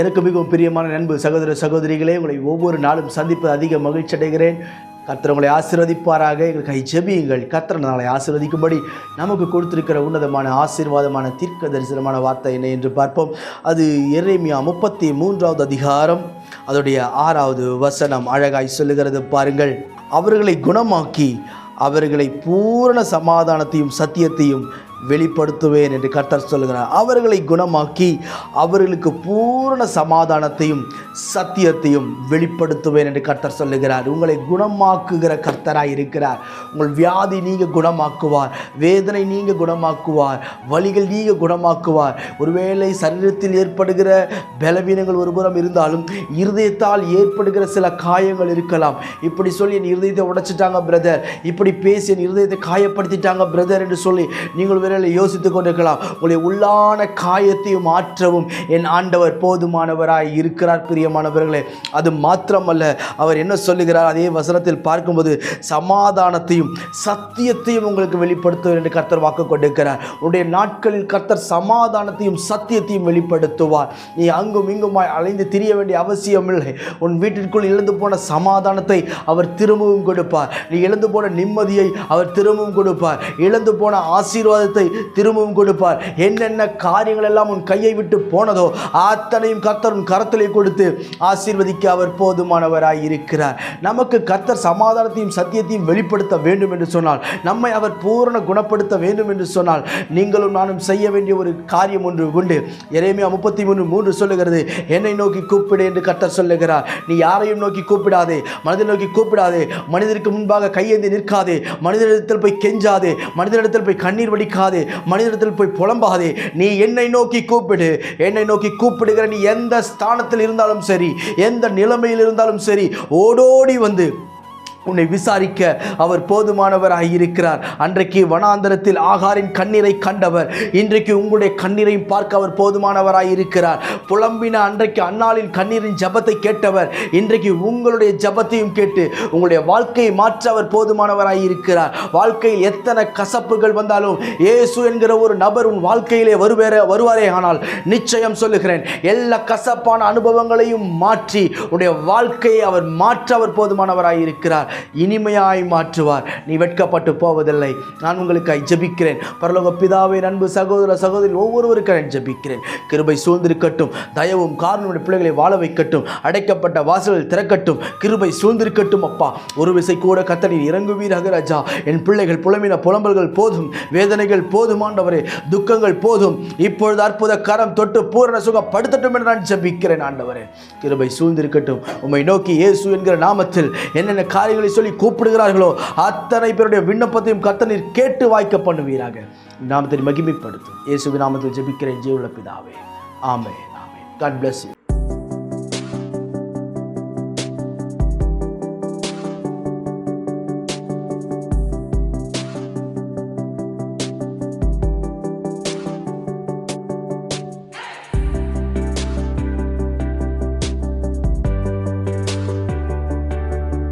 எனக்கு மிகவும் பிரியமான நண்பு சகோதர சகோதரிகளே உங்களை ஒவ்வொரு நாளும் சந்திப்பது அதிக மகிழ்ச்சி அடைகிறேன். கர்த்தர் உங்களை ஆசீர்வதிப்பாராக. எங்களுக்கு ஜெபியுங்கள். கர்த்தர் நாளை ஆசீர்வதிக்கும்படி நமக்கு கொடுத்திருக்கிற உன்னதமான ஆசீர்வாதமான தீர்க்க தரிசனமான வார்த்தை என்ன என்று பார்ப்போம். அது எரேமியா முப்பத்தி மூன்றாவது அதிகாரம் அதோடைய ஆறாவது வசனம் அழகாய் சொல்லுகிறது. பாருங்கள். அவர்களை குணமாக்கி அவர்களை பூரண சமாதானத்தையும் சத்தியத்தையும் வெளிப்படுத்துவேன் என்று கர்த்தர் சொல்லுகிறார். அவர்களை குணமாக்கி அவர்களுக்கு பூரண சமாதானத்தையும் சத்தியத்தையும் வெளிப்படுத்துவேன் என்று கர்த்தர் சொல்லுகிறார். உங்களை குணமாக்குகிற கர்த்தராக இருக்கிறார். உங்கள் வியாதி நீங்கள் குணமாக்குவார். வேதனை நீங்கள் குணமாக்குவார். வலிகள் நீங்கள் குணமாக்குவார். ஒருவேளை சரீரத்தில் ஏற்படுகிற பலவீனங்கள் ஒருபுறம் இருந்தாலும் இருதயத்தால் ஏற்படுகிற சில காயங்கள் இருக்கலாம். இப்படி சொல்லி என் இருதயத்தை உடைச்சிட்டாங்க பிரதர் இப்படி பேசி என் இருதயத்தை காயப்படுத்திட்டாங்க பிரதர் என்று சொல்லி நீங்கள் விரைவில் யோசித்துக் கொண்டிருக்கலாம். உங்களுடைய உள்ளான காயத்தையும் மாற்றவும் என் ஆண்டவர் போதுமானவராய் இருக்கிறார் பிரியமானவர்களே. அது மாத்திரமல்ல அவர் என்ன சொல்லுகிறார்? அதே வசனத்தில் பார்க்கும்போது சமாதானத்தையும் சத்தியத்தையும் உங்களுக்கு வெளிப்படுத்துவார் என்று கர்த்தர் வாக்கு கொண்டிருக்கிறார். உன்னுடைய நாட்களில் கர்த்தர் சமாதானத்தையும் சத்தியத்தையும் வெளிப்படுத்துவார். நீ அங்கும் இங்குமாய் அலைந்து திரிய வேண்டிய அவசியம் இல்லை உன் வீட்டிற்குள் இழந்து போன சமாதானத்தை அவர் திரும்பவும் கொடுப்பார். நீ இழந்து போன நிம்மதியை அவர் திரும்பவும் கொடுப்பார். இழந்து போன ஆசீர்வாதத்தை திரும்பவும் கொடுப்பார். என்னென்ன காரியங்கள் எல்லாம் உன் கையை விட்டு போனதோ அத்தனையும் கர்த்தர் உன் கரத்திலே கொடுத்து ஆசீர்வதிக்க அவர் போதுமானவராய் இருக்கிறார். நமக்கு கர்த்தர் சமாதானத்தையும் சத்தியத்தையும் வெளிப்படுத்த வேண்டும் என்று சொன்னால் நம்மை அவர் பூரண குணப்படுத்த வேண்டும் என்று சொன்னால் நீங்களும் நானும் செய்ய வேண்டிய ஒரு காரியம் ஒன்று உண்டு. எரேமியா முப்பத்தி மூணு மூன்று சொல்லுகிறது என்னை நோக்கி கூப்பிடு என்று கர்த்தர் சொல்லுகிறார். நீ யாரையும் நோக்கி கூப்பிடாதே மனிதனை நோக்கி கூப்பிடாதே. மனிதருக்கு முன்பாக கையேந்தி நிற்காதே. மனிதனிடத்தில் போய் கெஞ்சாதே. மனிதனிடத்தில் போய் கண்ணீர் வடிக்காது. மனிதனிடத்தில் போய் புலம்பாதே நீ என்னை நோக்கி கூப்பிடு என்னை நோக்கி கூப்பிடுகிற நீ எந்த ஸ்தானத்தில் இருந்தாலும் சரி எந்த நிலைமையில் இருந்தாலும் சரி ஓடோடி வந்து உன்னை விசாரிக்க அவர் போதுமானவராக இருக்கிறார். அன்றைக்கு வனாந்தரத்தில் ஆகாரின் கண்ணீரை கண்டவர். இன்றைக்கு உங்களுடைய கண்ணீரையும் பார்க்க அவர் போதுமானவராக இருக்கிறார். புலம்பின அன்றைக்கு அன்னாளின் கண்ணீரின் ஜபத்தை கேட்டவர். இன்றைக்கு உங்களுடைய ஜபத்தையும் கேட்டு உங்களுடைய வாழ்க்கையை மாற்ற அவர் போதுமானவராக இருக்கிறார். வாழ்க்கையில் எத்தனை கசப்புகள் வந்தாலும் இயேசு என்கிற ஒரு நபர் உன் வாழ்க்கையிலே வருவேற வருவாரே ஆனால் நிச்சயம் சொல்லுகிறேன் எல்லா கசப்பான அனுபவங்களையும் மாற்றி உன்னுடைய வாழ்க்கையை அவர் மாற்ற அவர் போதுமானவராக இருக்கிறார். இனிமையாய் மாற்றுவார். நீ வெட்கப்பட்டு போவதில்லை. நான் உங்களுக்காய் ஜபிக்கிறேன். பரலோக பிதாவை அன்பு சகோதர சகோதரி ஒவ்வொருவருக்காக ஜபிக்கிறேன். கிருபை சூழ்ந்திருக்கட்டும். தயவும் காரணம் பிள்ளைகளை வாழ வைக்கட்டும். அடைக்கப்பட்ட வாசல்கள் திறக்கட்டும். கிருபை சூழ்ந்திருக்கட்டும் அப்பா. ஒரு விசை கூட கத்தனில் இறங்குவீராக ராஜா என் பிள்ளைகள் புலமின புலம்பல்கள் போதும். வேதனைகள் போதுமாண்டவரே துக்கங்கள் போதும். இப்பொழுது அற்புத கரம் தொட்டு பூரண சுகப்படுத்தட்டும் என்று நான் ஜபிக்கிறேன் ஆண்டவரே. கிருபை சூழ்ந்திருக்கட்டும். உம்மை நோக்கி இயேசு என்கிற நாமத்தில் என்னென்ன காரியங்களை சொல்லி கூப்பிடுகிறார்களோ அத்தனை பேருடைய விண்ணப்பத்தையும் கத்தனீர் கேட்டு வாய்க்க பண்ணுவீராக. நாமத்தை மகிமைப்படுத்தும் இயேசுவின் நாமத்தில் ஜெபிக்கிறேன். ஜீவுள்ள பிதாவே. ஆமே ஆமே காட் பிளஸ் யூ